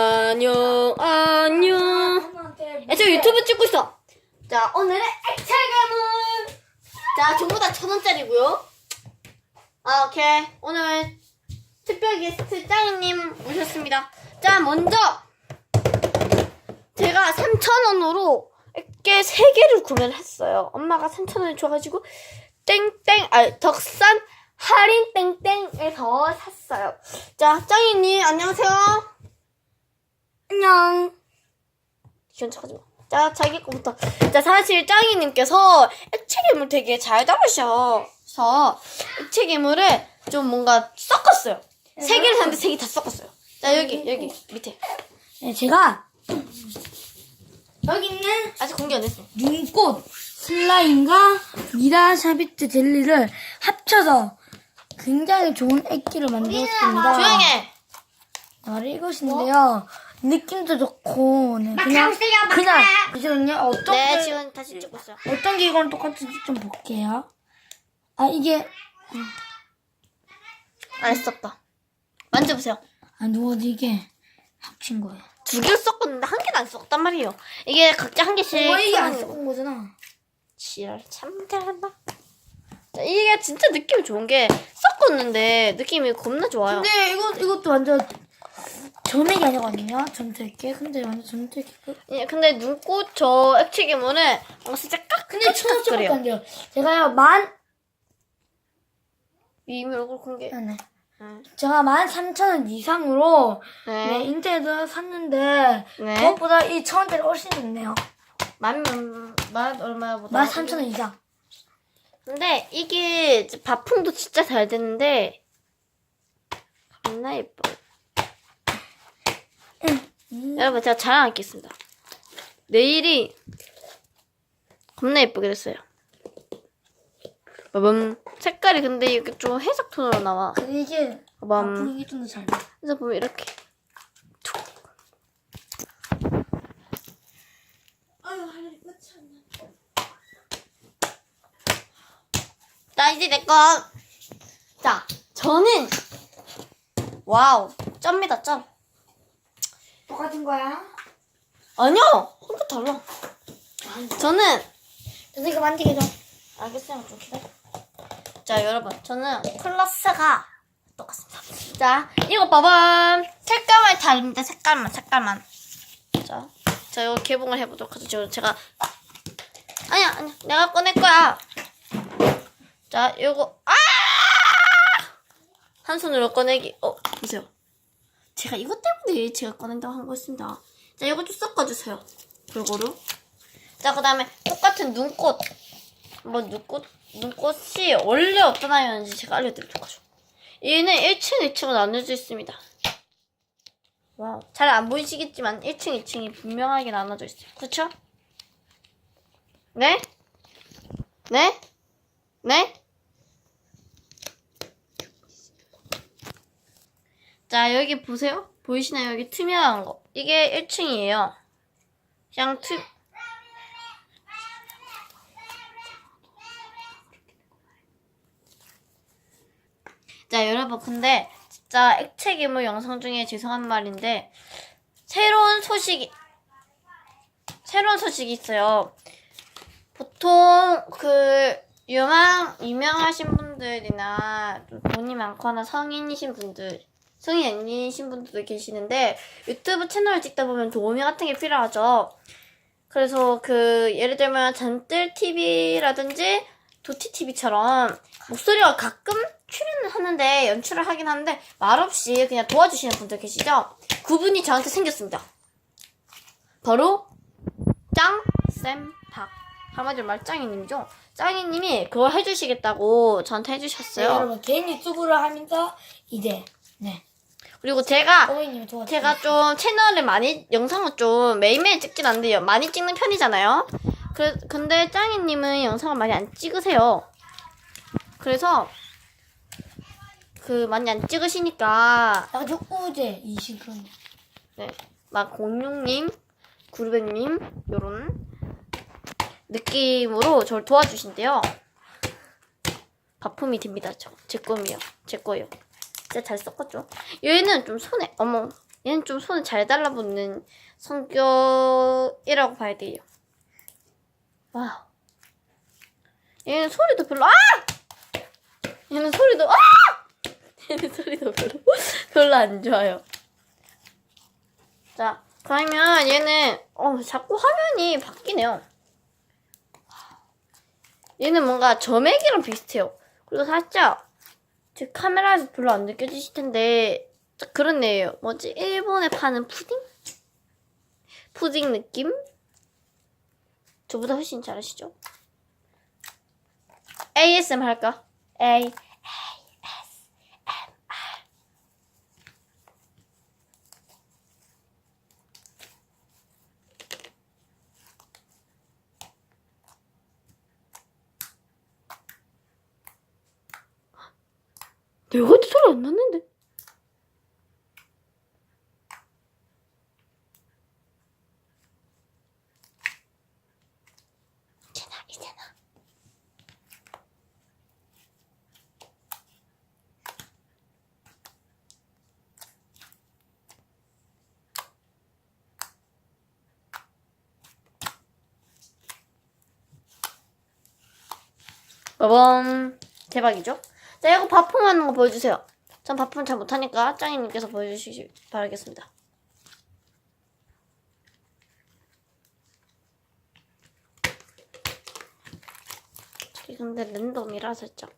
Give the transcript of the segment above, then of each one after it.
안녕, 안녕. 야, 저 유튜브 찍고 있어. 자, 오늘의 액체괴물. 자, 전부 다 천 원짜리고요. 아, 오케이. 오늘 특별 게스트 짱이님 모셨습니다. 자, 먼저 제가 3,000원으로 액계 3개를 구매를 했어요. 엄마가 3,000원을 줘가지고 땡땡, 아, 덕산 할인 땡땡에서 샀어요. 자, 짱이님 안녕하세요. 안녕. 귀여운 척하지 마. 자, 자기 거부터. 자, 사실 짱이님께서 액체괴물 되게 잘 담으셔서 액체괴물을 좀 뭔가 섞었어요. 세 개를 샀는데 세 개 다 섞었어요. 자, 여기, 여기, 밑에. 네, 제가 여기 있는 아직 공개 안 했어. 눈꽃 슬라임과 미라 샤비트 젤리를 합쳐서 굉장히 좋은 액기를 만들었습니다. 조용해! 바로 이것인데요. 느낌도 좋고, 네, 그냥, 그냥, 잠시만요. 어떤, 네, 게, 지금 다시 찍고 있어요. 어떤 게 이거랑 똑같은지 좀 볼게요. 아, 이게, 안 썼다. 만져보세요. 아, 누워도 이게 합친 거예요. 두 개를 섞었는데 한 개도 안 섞었단 말이에요. 이게 각자 한 개씩. 어, 이게 안 섞은 거잖아. 지랄 참 잘한다. 자, 이게 진짜 느낌이 좋은 게 섞었는데 느낌이 겁나 좋아요. 근데 이거, 이것도 완전 전액이 아니거든요. 전투액기. 근데 완전 전투액기. 끝. 예, 근데 눈꽃 저 액체괴물은 뭔가 살짝 깍 근데 천 원짜리밖에 그래요. 안 돼요. 제가요, 만, 이미 얼굴 공개. 아, 네. 네. 제가 만 삼천 원 이상으로 네, 네. 인터넷에서 샀는데 네. 그것보다 이 천 원짜리 훨씬 좋네요. 만, 만 얼마보다? 만 삼천 원 이상. 근데 이게 바풍도 진짜 잘 됐는데 겁나 예뻐요. 음. 여러분 제가 자랑하겠습니다. 네일이 겁나 예쁘게 됐어요. 빠밤. 색깔이 근데 이게 좀 회색 톤으로 나와. 근데 이게 빠밤. 분위기 좀더 잘. 돼. 그래서 보면 이렇게. 툭. 자, 이제 내 거. 자, 저는 와우, 쩝니다, 점. 똑같은 거야? 아니요, 혼자 달라. 저는 그래서 이거 만지게 좀. 알겠어요, 좀 기다려. 자, 여러분, 저는 플러스가 똑같습니다. 자, 이거 봐봐. 색깔만 다릅니다. 색깔만, 색깔만. 자, 자, 이거 개봉을 해보도록 하죠. 저, 제가 아니야, 아니야, 내가 꺼낼 거야. 자, 이거 아! 한 손으로 꺼내기. 어, 보세요. 제가 이것 때문에 제가 꺼낸다고 한 거였습니다. 자, 이거 좀 섞어주세요. 골고루. 자, 그 다음에 똑같은 눈꽃. 뭐 눈꽃 눈꽃이 원래 어떤 아이였는지 제가 알려드리도록 하죠. 얘는 1층, 2층으로 나눠져 있습니다. 와우. 잘 안 보이시겠지만 1층, 2층이 분명하게 나눠져 있어요. 그렇죠? 네? 네? 네? 자, 여기 보세요. 보이시나요? 여기 투명한 거. 이게 1층이에요. 그냥 투, 자, 여러분, 근데 진짜 액체 괴물 영상 중에 죄송한 말인데, 새로운 소식이, 새로운 소식이 있어요. 보통 그, 유명, 유명하신 분들이나 좀 돈이 많거나 성인이신 분들, 성인 아니신 분들도 계시는데, 유튜브 채널을 찍다 보면 도우미 같은 게 필요하죠. 그래서 그, 예를 들면 잔뜰 TV라든지 도티 TV처럼 목소리가 가끔 출연을 하는데 연출을 하긴 하는데 말없이 그냥 도와주시는 분들 계시죠? 그분이 저한테 생겼습니다. 바로 짱쌤 박 한마디로 말 짱이님이죠? 짱이님이 그걸 해주시겠다고 저한테 네, 해주셨어요. 여러분 개인 유튜브를 하면서 이제 네 그리고 제가. 제가 좀 채널을 많이 영상을 좀 매일매일 찍진 않는데요. 많이 찍는 편이잖아요. 그 근데 짱이님은 영상을 많이 안 찍으세요. 그래서 그 많이 안 찍으시니까 우제 이신 그런. 네, 막 공룡님, 구르백님 요런 느낌으로 저를 도와주신대요. 바품이 됩니다. 저. 제 꿈이요. 제 거예요. 진짜 잘 섞었죠. 얘는 좀 손에 어머 얘는 좀 손을 잘 달라붙는 성격이라고 봐야 돼요. 와. 얘는 소리도 별로 아! 얘는 소리도 아! 얘는 소리도 별로 별로 안 좋아요. 자, 그러면 얘는 어 자꾸 화면이 바뀌네요. 얘는 뭔가 점액이랑 비슷해요. 그리고 살짝 제 카메라에서 별로 안 느껴지실 텐데 애예요. 뭐지? 일본에 파는 푸딩? 푸딩 느낌? 저보다 훨씬 잘하시죠? ASM 할까? A 도 소리 안 났는데? 이제나 이제나 빠밤 대박이죠? 자 이거 바풍하는 거 보여주세요 전 바풍 잘 못하니까 짱이님께서 보여주시기 바라겠습니다 저기 근데 랜덤이라 살짝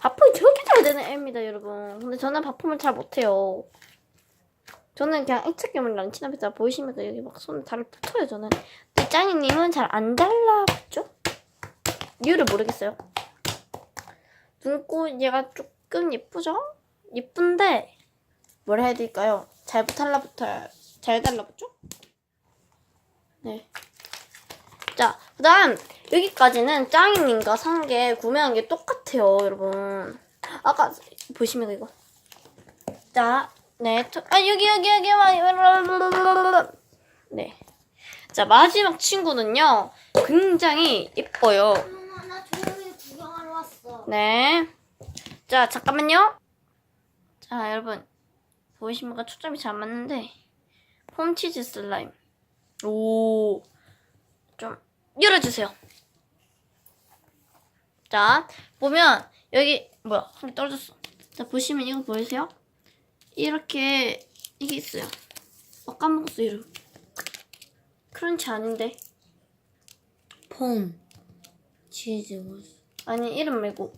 바풍이 저렇게 잘 되는 애입니다, 여러분. 근데 저는 바풍을 잘 못해요. 저는 그냥 안 친합니다. 보이십니까? 여기 막손 달을 붙어요, 저는. 근데 짱이님은 잘 안 달라붙죠? 이유를 모르겠어요. 눈꽃 얘가 조금 예쁘죠? 예쁜데, 뭘 해야 될까요? 잘 달라붙어요. 잘 달라붙죠? 네. 자, 그 다음, 여기까지는 짱이님과 산 게, 구매한 게 똑같아요, 여러분. 아까, 보시면 이거. 자, 네. 저- 아, 여기, 여기, 여기, 와. 네. 자, 마지막 친구는요, 굉장히 예뻐요. 엄마 나 조용히 구경하러 왔어. 네. 자, 잠깐만요. 자, 여러분. 보이십니까? 초점이 잘 맞는데. 폼치즈 슬라임. 오. 좀, 열어주세요. 자, 보면, 여기, 뭐야, 한 개 떨어졌어. 자, 보시면 이거 보이세요? 이렇게, 이게 있어요. 어, 까먹었어, 이름. 크런치 아닌데. 폼 치즈 무스. 아니 이름 말고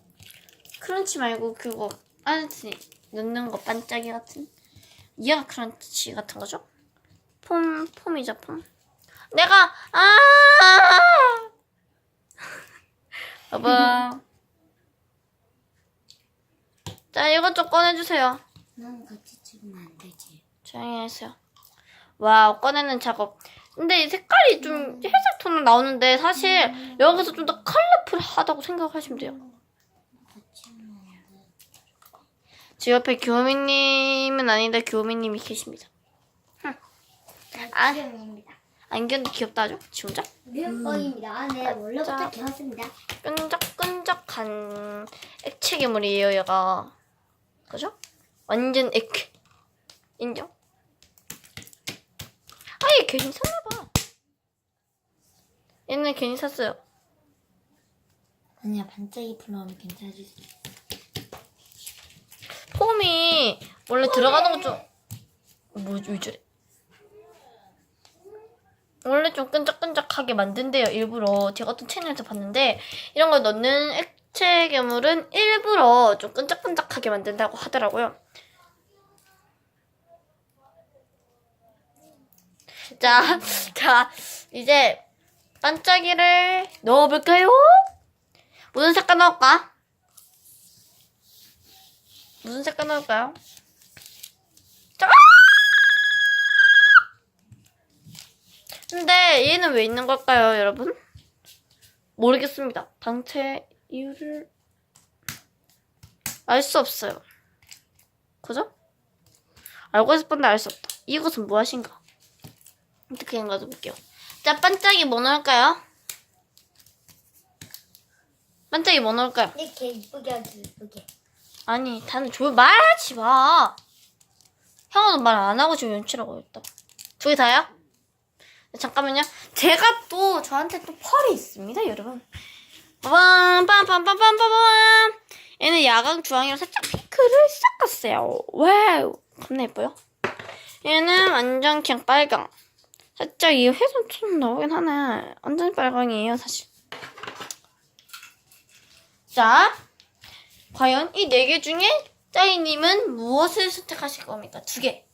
크런치 말고 그거 안에 넣는 거 반짝이 같은 얘가 크런치 같은 거죠? 폼 폼이죠 폼 내가 아 여보 자 이것 좀 꺼내주세요 난 같이 찍으면 안 되지. 조용히 하세요 와우 꺼내는 작업 근데 이 색깔이 좀 회색 톤은 나오는데 사실 여기서 좀 더 컬러풀하다고 생각하시면 돼요 같이 하면 안 돼. 제 옆에 교미님은 아닌데 교미님이 계십니다. 아. 귀여입니다. 안경도 귀엽다 하죠? 지 혼자? 뮤거입니다. 네 원래부터 자. 귀엽습니다. 끈적끈적한 액체 괴물이에요 얘가 그죠? 완전 액 인정? 아얘 괜히 샀나봐 얘는 괜히 샀어요 아니야 반짝이 풀어오면 괜찮아질 수 있어. 폼이 원래 들어가는 거 좀 뭐, 왜 저래? 원래 좀 끈적끈적하게 만든대요, 일부러. 제가 어떤 채널에서 봤는데, 이런 걸 넣는 액체 괴물은 일부러 좀 끈적끈적하게 만든다고 하더라고요. 자, 자, 이제 반짝이를 넣어볼까요? 무슨 색깔 넣을까? 무슨 색깔 넣을까요? 자, 아! 근데 얘는 왜 있는 걸까요, 여러분? 모르겠습니다. 당체 이유를 알 수 없어요. 그죠? 알고 싶은데 알 수 없다. 이것은 무엇인가? 어떻게 한가 볼게요. 자, 반짝이 뭐 넣을까요? 반짝이 뭐 넣을까요? 이렇게 이쁘게 하지 이쁘게. 아니, 다들 조용 말하지 마. 형은 말 안 하고 지금 연출하고 있다. 두 개 다요? 네, 잠깐만요. 제가 또 저한테 또 펄이 있습니다, 여러분. 빠밤, 빰빰빰빰빰빰. 얘는 야광 주황이랑 살짝 핑크를 섞었어요. 와우, 겁나 예뻐요. 얘는 완전 그냥 빨강. 살짝 이 훼손처럼 나오긴 하네. 완전 빨강이에요, 사실. 자, 과연 이 네 개 중에 짜이님은 무엇을 선택하실 겁니까? 두 개.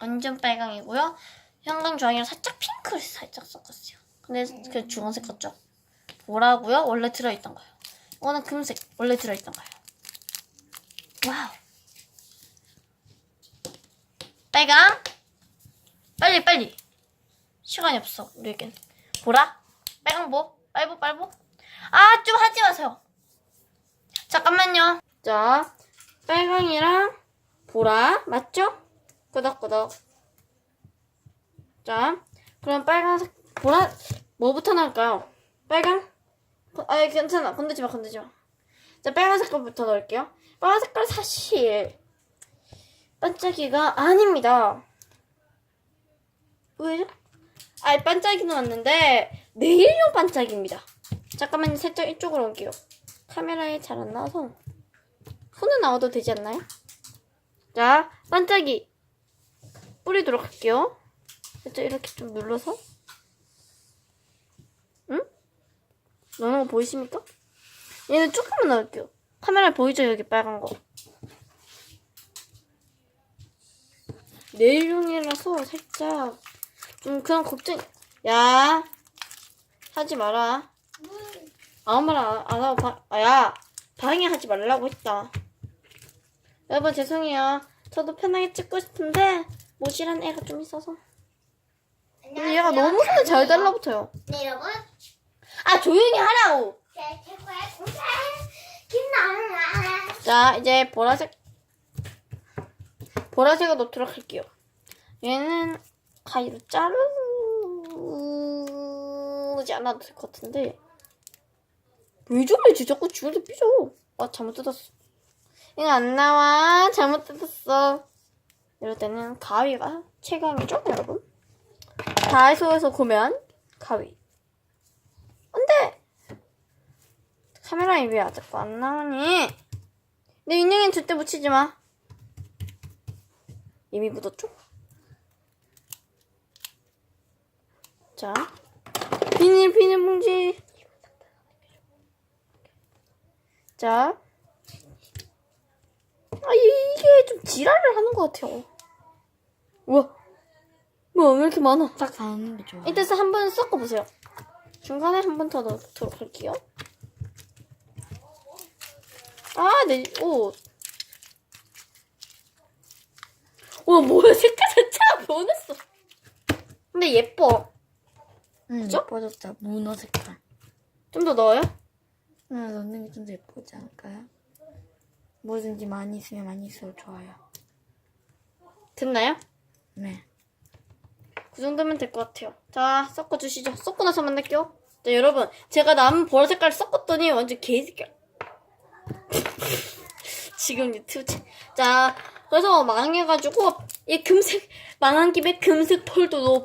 완전 빨강이고요. 형광 주황이랑 살짝 핑크를 살짝 섞었어요. 근데 그 주황색 같죠? 보라고요? 원래 들어있던 거요. 이거는 금색 원래 들어있던 거요. 와우. 빨강. 빨리 빨리. 시간이 없어 우리에겐. 보라. 빨강보. 빨보 빨보. 아 좀 하지 마세요. 잠깐만요. 자 빨강이랑 보라 맞죠? 끄덕끄덕. 자, 그럼 빨간색, 보라, 뭐부터 넣을까요? 빨강? 아, 괜찮아. 건드지 마, 건드지 마. 자, 빨간 색깔부터 넣을게요. 빨간 색깔 사실, 반짝이가 아닙니다. 왜죠? 아, 반짝이는 왔는데, 내일용 반짝이입니다. 잠깐만요. 살짝 이쪽으로 올게요. 카메라에 잘 안 나와서. 손에 나와도 되지 않나요? 자, 반짝이. 뿌리도록 할게요. 살짝 이렇게 좀 눌러서. 응? 거 보이십니까? 얘는 조금만 넣을게요. 카메라에 보이죠? 여기 빨간 거. 내일용이라서 살짝 좀 그냥 걱정. 야, 하지 마라. 아무 말 안 하고 방, 아, 야, 방해하지 말라고 했다. 여러분 죄송해요. 저도 편하게 찍고 싶은데 모질한 애가 좀 있어서. 근데 얘가 너무 손에 잘 달라붙어요. 네 여러분. 아 조용히 하라고. 제 최고의 동생 김나라. 자 이제 보라색 보라색을 넣도록 할게요. 얘는 가위로 자르지 않아도 될 것 같은데 왜 저래 자꾸 주문서 삐져. 아 잘못 뜯었어. 이거 안 나와. 잘못 뜯었어. 이럴 때는 가위가 최강이죠 여러분. 다이소에서 구매한 가위. 안돼. 카메라에 왜 아직도 안 나오니? 내 인형엔 절대 묻히지 마. 이미 묻었죠? 자, 비닐 비닐 봉지. 자, 아 이- 이게 좀 지랄을 하는 것 같아요. 우와, 뭐야 왜 이렇게 많아? 딱 닿는 게 좋아. 이때서 한번 섞어 보세요. 중간에 한 번 더 넣도록 할게요. 아, 내 옷. 와, 뭐야, 색깔 자체가 변했어. 근데 예뻐. 응, 그죠? 예뻐졌다. 문어 색깔. 좀 더 넣어요? 응, 넣는 게 좀 더 예쁘지 않을까요? 뭐든지 많이 있으면 많이 있어도 좋아요. 됐나요? 네. 그 정도면 될 것 같아요. 자, 섞어 주시죠. 섞고 나서 만날게요. 자, 여러분. 제가 남은 보라 색깔 섞었더니 완전 개색깔. 지금 유튜브. 채- 자, 그래서 망해가지고, 이 금색, 망한 김에 금색 펄도 넣어